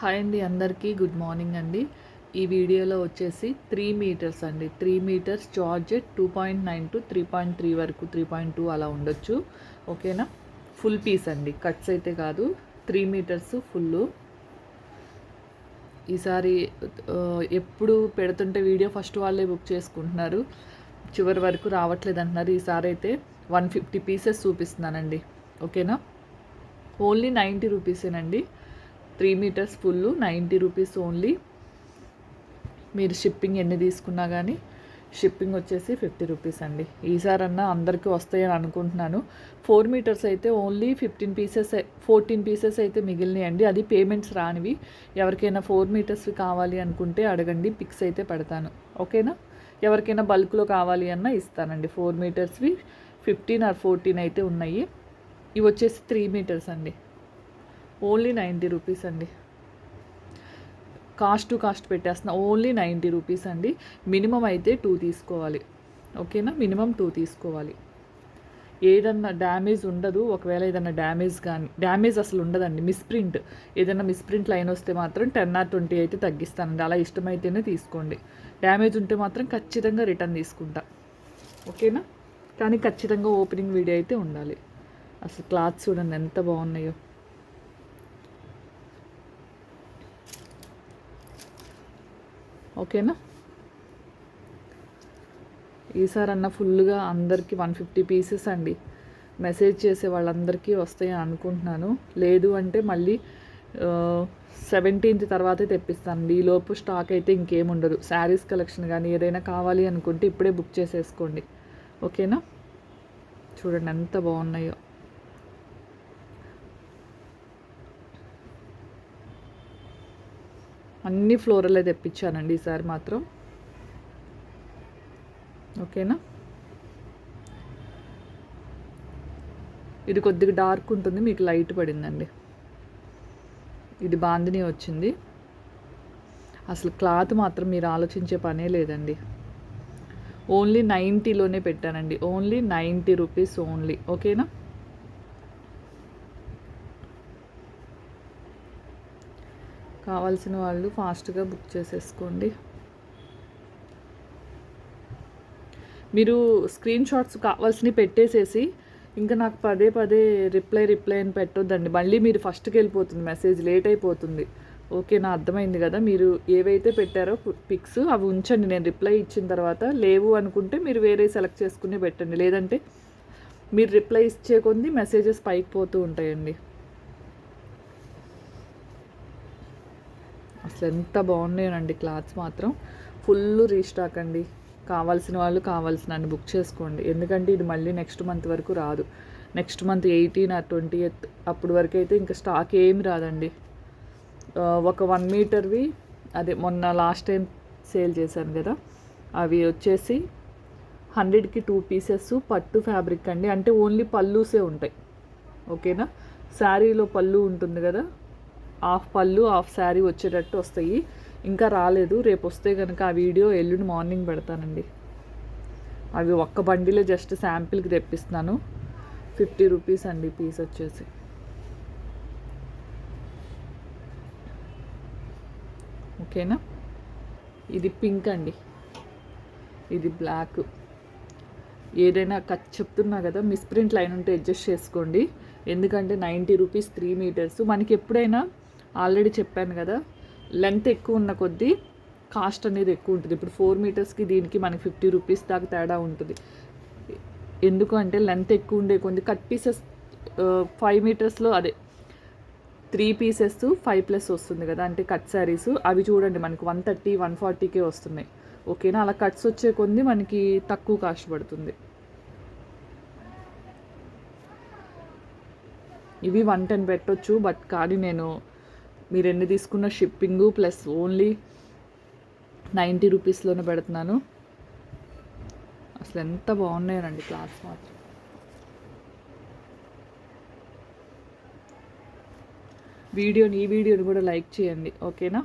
Hi అండి అందరికీ good morning అండి. ఈ వీడియోలో వచ్చేసి త్రీ మీటర్స్ అండి. Three meters georgette two point nine to three point three వరకు త్రీ పాయింట్ టూ అలా ఉండొచ్చు. ఓకేనా? ఫుల్ పీస్ అండి. కట్స్ అయితే కాదు త్రీ మీటర్స్ ఫుల్ ఈసారి ఎప్పుడు పెడుతుంటే వీడియో ఫస్ట్ వాళ్ళే బుక్ చేసుకుంటున్నారు. చివరి వరకు రావట్లేదు అంటున్నారు. ఈసారి అయితే వన్ ఫిఫ్టీ పీసెస్ చూపిస్తున్నానండి. ఓకేనా? Only ninety రూపీసేనండి. Three meters full ninety rupees only. మీరు షిప్పింగ్ ఎన్ని తీసుకున్నా కానీ షిప్పింగ్ వచ్చేసి ఫిఫ్టీ రూపీస్ అండి. ఈసారన్నా అందరికీ వస్తాయని అనుకుంటున్నాను. ఫోర్ మీటర్స్ అయితే only fifteen pieces fourteen pieces అయితే మిగిలినాయండి. అది పేమెంట్స్ రానివి. ఎవరికైనా ఫోర్ మీటర్స్వి కావాలి అనుకుంటే అడగండి. పిక్స్ అయితే పెడతాను. ఓకేనా? ఎవరికైనా బల్క్లో కావాలి అన్నా ఇస్తానండి. ఫోర్ మీటర్స్వి ఫిఫ్టీన్ ఆర్ ఫోర్టీన్ అయితే ఉన్నాయి. ఇవి వచ్చేసి త్రీ మీటర్స్ అండి. ఓన్లీ నైంటీ రూపీస్ అండి. కాస్ట్ టు కాస్ట్ పెట్టేస్తున్నా ఓన్లీ నైంటీ రూపీస్ అండి. మినిమం అయితే టూ తీసుకోవాలి. ఓకేనా? మినిమం టూ తీసుకోవాలి. ఏదన్నా డ్యామేజ్ ఉండదు. ఒకవేళ ఏదైనా డ్యామేజ్ కానీ డ్యామేజ్ అసలు ఉండదండి. మిస్ప్రింట్ ఏదైనా మిస్ప్రింట్ లైన్ వస్తే మాత్రం టెన్ ఆర్ ట్వంటీ అయితే తగ్గిస్తానండి. అలా ఇష్టమైతేనే తీసుకోండి. డ్యామేజ్ ఉంటే మాత్రం ఖచ్చితంగా రిటర్న్ తీసుకుంటా. ఓకేనా? కానీ ఖచ్చితంగా ఓపెనింగ్ వీడియో అయితే ఉండాలి. అసలు క్లాత్స్ చూడండి ఎంత బాగున్నాయో. ఓకేనా? ఈసారి అన్న ఫుల్గా అందరికీ వన్ ఫిఫ్టీ పీసెస్ అండి. మెసేజ్ చేసే వాళ్ళందరికీ వస్తాయని అనుకుంటున్నాను. లేదు అంటే మళ్ళీ సెవెంటీన్త్ తర్వాతే తెప్పిస్తానండి. ఈ లోపు స్టాక్ అయితే ఇంకేముండదు శారీస్ కలెక్షన్ కానీ ఏదైనా కావాలి అనుకుంటే ఇప్పుడే బుక్ చేసేసుకోండి. ఓకేనా? చూడండి ఎంత బాగున్నాయో. అన్ని ఫ్లోరలే తెప్పించానండి ఈసారి మాత్రం. ఓకేనా? ఇది కొద్దిగా డార్క్ ఉంటుంది మీకు లైట్ పడిందండి. ఇది బాందిని వచ్చింది. అసలు క్లాత్ మాత్రం మీరు ఆలోచించే పనే లేదండి. ఓన్లీ నైంటీలోనే పెట్టానండి. Only ninety rupees only. ఓకేనా? కావాల్సిన వాళ్ళు ఫాస్ట్గా బుక్ చేసేసుకోండి. మీరు స్క్రీన్ షాట్స్ కావాల్సినవి పెట్టేసేసి ఇంకా నాకు పదే పదే రిప్లై రిప్లై అని పెట్టొద్దండి. మళ్ళీ మీరు ఫస్ట్కి వెళ్ళిపోతుంది మెసేజ్ లేట్ అయిపోతుంది. ఓకే నా అర్థమైంది కదా. మీరు ఏవైతే పెట్టారో పిక్స్ అవి ఉంచండి. నేను రిప్లై ఇచ్చిన తర్వాత లేవు అనుకుంటే మీరు వేరే సెలెక్ట్ చేసుకుని పెట్టండి. లేదంటే మీరు రిప్లై ఇచ్చే కొద్ది మెసేజెస్ పైకి పోతూ ఉంటాయండి. అసలు ఎంత బాగున్నాయనండి క్లాత్స్ మాత్రం. ఫుల్ రీస్టాక్ అండి. కావాల్సిన వాళ్ళు కావాల్సిన అన్ని బుక్ చేసుకోండి. ఎందుకంటే ఇది మళ్ళీ నెక్స్ట్ మంత్ వరకు రాదు. నెక్స్ట్ మంత్ ఎయిటీన్ ఆ ట్వంటీ ఎయిత్ అప్పుడు వరకు అయితే ఇంకా స్టాక్ ఏమి రాదండి. ఒక వన్ మీటర్వి అదే మొన్న లాస్ట్ టైం సేల్ చేశాను కదా అవి వచ్చేసి హండ్రెడ్కి టూ పీసెస్ పట్టు ఫ్యాబ్రిక్ అండి. అంటే ఓన్లీ పల్లూసే ఉంటాయి. ఓకేనా శారీలో పళ్ళు ఉంటుంది కదా హాఫ్ పళ్ళు హాఫ్ శారీ వచ్చేటట్టు వస్తాయి. ఇంకా రాలేదు. రేపు వస్తే కనుక ఆ వీడియో ఎల్లుండి మార్నింగ్ పెడతానండి. అవి ఒక్క బండిలో జస్ట్ శాంపిల్కి తెప్పిస్తున్నాను. ఫిఫ్టీ రూపీస్ అండి పీస్ వచ్చేసి. ఓకేనా? ఇది పింక్ అండి. ఇది బ్లాక్. ఏదైనా కట్ చెప్తున్నా కదా మిస్ప్రింట్ లైన్ ఉంటే అడ్జస్ట్ చేసుకోండి. ఎందుకంటే నైంటీ రూపీస్ త్రీ మీటర్స్. మనకి ఎప్పుడైనా ఆల్రెడీ చెప్పాను కదా లెంత్ ఎక్కువ ఉన్న కొద్దీ కాస్ట్ అనేది ఎక్కువ ఉంటుంది. ఇప్పుడు ఫోర్ మీటర్స్కి దీనికి మనకి ఫిఫ్టీ రూపీస్ దాకా తేడా ఉంటుంది. ఎందుకు అంటే లెంత్ ఎక్కువ ఉండే కొద్ది కట్ పీసెస్ ఫైవ్ మీటర్స్లో అదే త్రీ పీసెస్ ఫైవ్ ప్లస్ వస్తుంది కదా అంటే కట్ శారీస్. అవి చూడండి మనకి వన్ థర్టీ వన్ ఫార్టీకే వస్తున్నాయి. ఓకేనా? అలా కట్స్ వచ్చే కొద్ది మనకి తక్కువ కాస్ట్ పడుతుంది. ఇవి వన్ టెన్ పెట్టొచ్చు బట్ కానీ నేను మీరు ఎన్ని తీసుకున్న షిప్పింగు ప్లస్ ఓన్లీ నైంటీ రూపీస్లోనే పెడుతున్నాను. అసలు ఎంత బాగున్నాయండి క్లాత్స్ మాత్రం. వీడియోని ఈ వీడియోని కూడా లైక్ చేయండి ఓకేనా?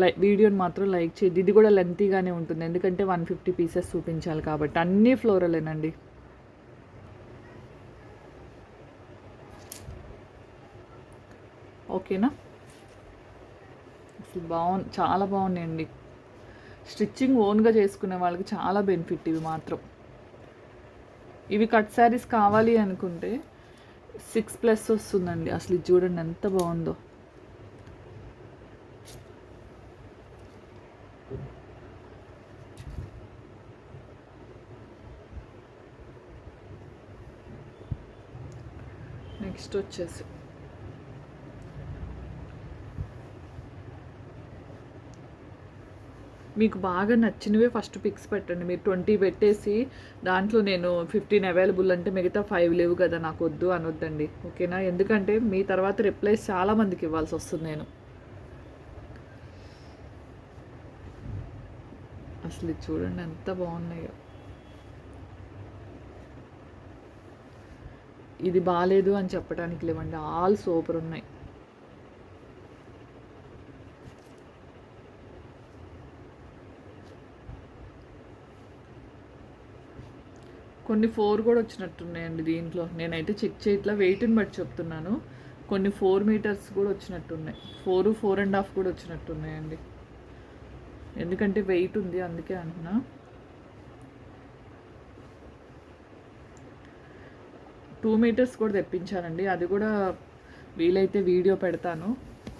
లై వీడియోని మాత్రం లైక్ చేయండి. ఇది కూడా లెంతీగానే ఉంటుంది. ఎందుకంటే వన్ ఫిఫ్టీ పీసెస్ చూపించాలి కాబట్టి. అన్నీ ఫ్లోరలేనండి. ఓకేనా? అసలు బాగుంది చాలా బాగున్నాయండి. స్టిచ్చింగ్ ఓన్గా చేసుకునే వాళ్ళకి చాలా బెనిఫిట్ ఇవి మాత్రం. ఇవి కట్ శారీస్ కావాలి అనుకుంటే సిక్స్ ప్లస్ వస్తుందండి. అసలు ఇది చూడండి ఎంత బాగుందో. నెక్స్ట్ వచ్చేసి మీకు బాగా నచ్చినవే ఫస్ట్ పిక్స్ పెట్టండి. మీరు ట్వంటీ పెట్టేసి దాంట్లో నేను ఫిఫ్టీన్ అవైలబుల్ అంటే మిగతా ఫైవ్ లేవు కదా నాకు వద్దు అనొద్దండి. ఓకేనా? ఎందుకంటే మీ తర్వాత రిప్లైస్ చాలామందికి ఇవ్వాల్సి వస్తుంది నేను. అసలు చూడండి ఎంత బాగున్నాయో. ఇది బాగాలేదు అని చెప్పడానికి లేవండి. ఆల్ సూపర్ ఉన్నాయి. కొన్ని ఫోర్ కూడా వచ్చినట్టున్నాయండి దీంట్లో. నేనైతే చెక్ చేయట్లా వెయిట్ని బట్టి చెప్తున్నాను. కొన్ని ఫోర్ మీటర్స్ కూడా వచ్చినట్టున్నాయి. ఫోర్ ఫోర్ అండ్ హాఫ్ కూడా వచ్చినట్టున్నాయండి. ఎందుకంటే వెయిట్ ఉంది అందుకే అంటున్నా. టూ మీటర్స్ కూడా తెప్పించానండి. అది కూడా వీలైతే వీడియో పెడతాను.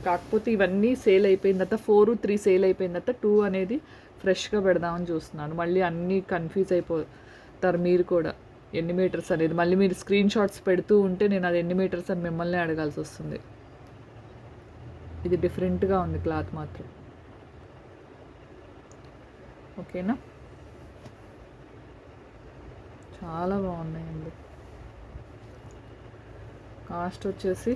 కాకపోతే ఇవన్నీ సేల్ అయిపోయిన తర్వాత ఫోర్ త్రీ సేల్ అయిపోయిన తర్వాత టూ అనేది ఫ్రెష్గా పెడదామని చూస్తున్నాను. మళ్ళీ అన్నీ కన్ఫ్యూజ్ అయిపో చెప్తారు మీరు కూడా. ఎన్ని మీటర్స్ అనేది. మళ్ళీ మీరు స్క్రీన్ షాట్స్ పెడుతూ ఉంటే నేను అది ఎన్ని మీటర్స్ అని మిమ్మల్ని అడగాల్సి వస్తుంది. ఇది డిఫరెంట్గా ఉంది క్లాత్ మాత్రం. ఓకేనా? చాలా బాగున్నాయండి. కాస్ట్ వచ్చేసి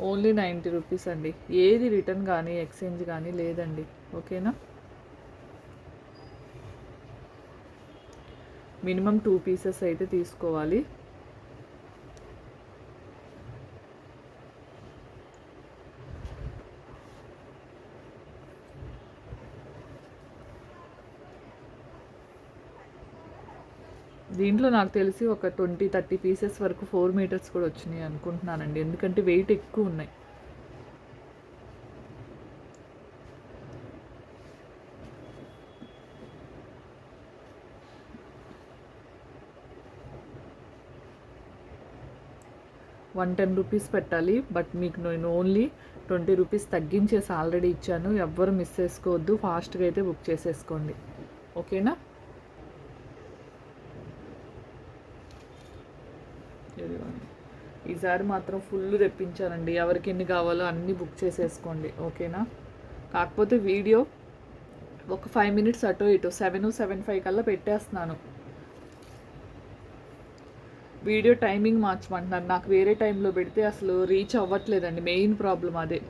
ఓన్లీ నైంటీ రూపీస్ అండి. ఏది రిటర్న్ కానీ ఎక్స్చేంజ్ కానీ లేదండి. ఓకేనా? మినిమం టూ పీసెస్ అయితే తీసుకోవాలి. దీంట్లో నాకు తెలిసి ఒక ట్వంటీ థర్టీ పీసెస్ వరకు ఫోర్ మీటర్స్ కూడా వచ్చినాయి అనుకుంటున్నానండి. ఎందుకంటే వెయిట్ ఎక్కువ ఉన్నాయి. వన్ టెన్ రూపీస్ పెట్టాలి బట్ మీకు నేను ఓన్లీ ట్వంటీ రూపీస్ తగ్గించేసి ఆల్రెడీ ఇచ్చాను. ఎవ్వరు మిస్ చేసుకోవద్దు. ఫాస్ట్గా అయితే బుక్ చేసేసుకోండి. ఓకేనా? ఈసారి మాత్రం ఫుల్ తెప్పించానండి ఎవరికి ఎన్ని కావాలో అన్నీ బుక్ చేసేసుకోండి. ఓకేనా? కాకపోతే వీడియో ఒక ఫైవ్ మినిట్స్ అటో ఇటు సెవెన్ సెవెన్ ఫైవ్ కల్లా పెట్టేస్తున్నాను. వీడియో టైమింగ్ మార్చమంటున్నారు నాకు వేరే టైంలో పెడితే అసలు రీచ్ అవ్వట్లేదండి. మెయిన్ ప్రాబ్లం అదే.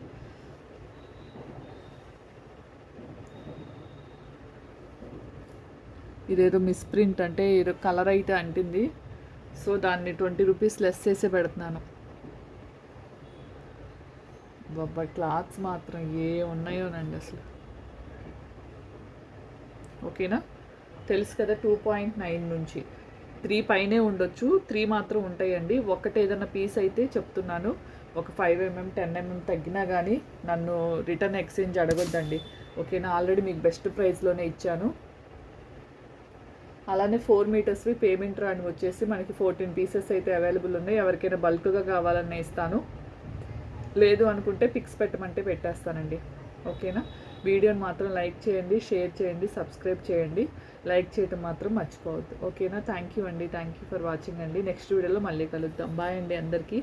ఇదేదో మిస్ప్రింట్ అంటే ఏదో కలర్ అయితే అంటింది. సో దాన్ని ట్వంటీ రూపీస్ లెస్ చేసే పెడుతున్నాను. బాబా క్లాత్స్ మాత్రం ఏ ఉన్నాయోనండి అసలు. ఓకేనా? తెలుసు కదా టూ పాయింట్ నైన్ నుంచి. త్రీ పైనే ఉండొచ్చు త్రీ మాత్రం ఉంటాయండి. ఒకటి ఏదైనా పీస్ అయితే చెప్తున్నాను. ఒక ఫైవ్ ఎంఎం టెన్ ఎంఎం తగ్గినా కానీ నన్ను రిటర్న్ ఎక్స్చేంజ్ అడగొద్దండి. ఓకేనా? ఆల్రెడీ మీకు బెస్ట్ ప్రైస్లోనే ఇచ్చాను. అలానే ఫోర్ మీటర్స్వి పేమెంట్ రాని వచ్చేసి మనకి ఫోర్టీన్ పీసెస్ అయితే అవైలబుల్ ఉన్నాయి. ఎవరికైనా బల్క్గా కావాలన్నా ఇస్తాను. లేదు అనుకుంటే పిక్స్ పెట్టమంటే పెట్టేస్తానండి. ఓకేనా వీడియోని మాత్రం లైక్ చేయండి షేర్ చేయండి సబ్స్క్రైబ్ చేయండి. లైక్ చేయటం మాత్రం మర్చిపోవద్దు. ఓకేనా థ్యాంక్ యూ అండి. థ్యాంక్ యూ ఫర్ వాచింగ్ అండి. నెక్స్ట్ వీడియోలో మళ్ళీ కలుద్దాం. బాయ్ అండి అందరికీ.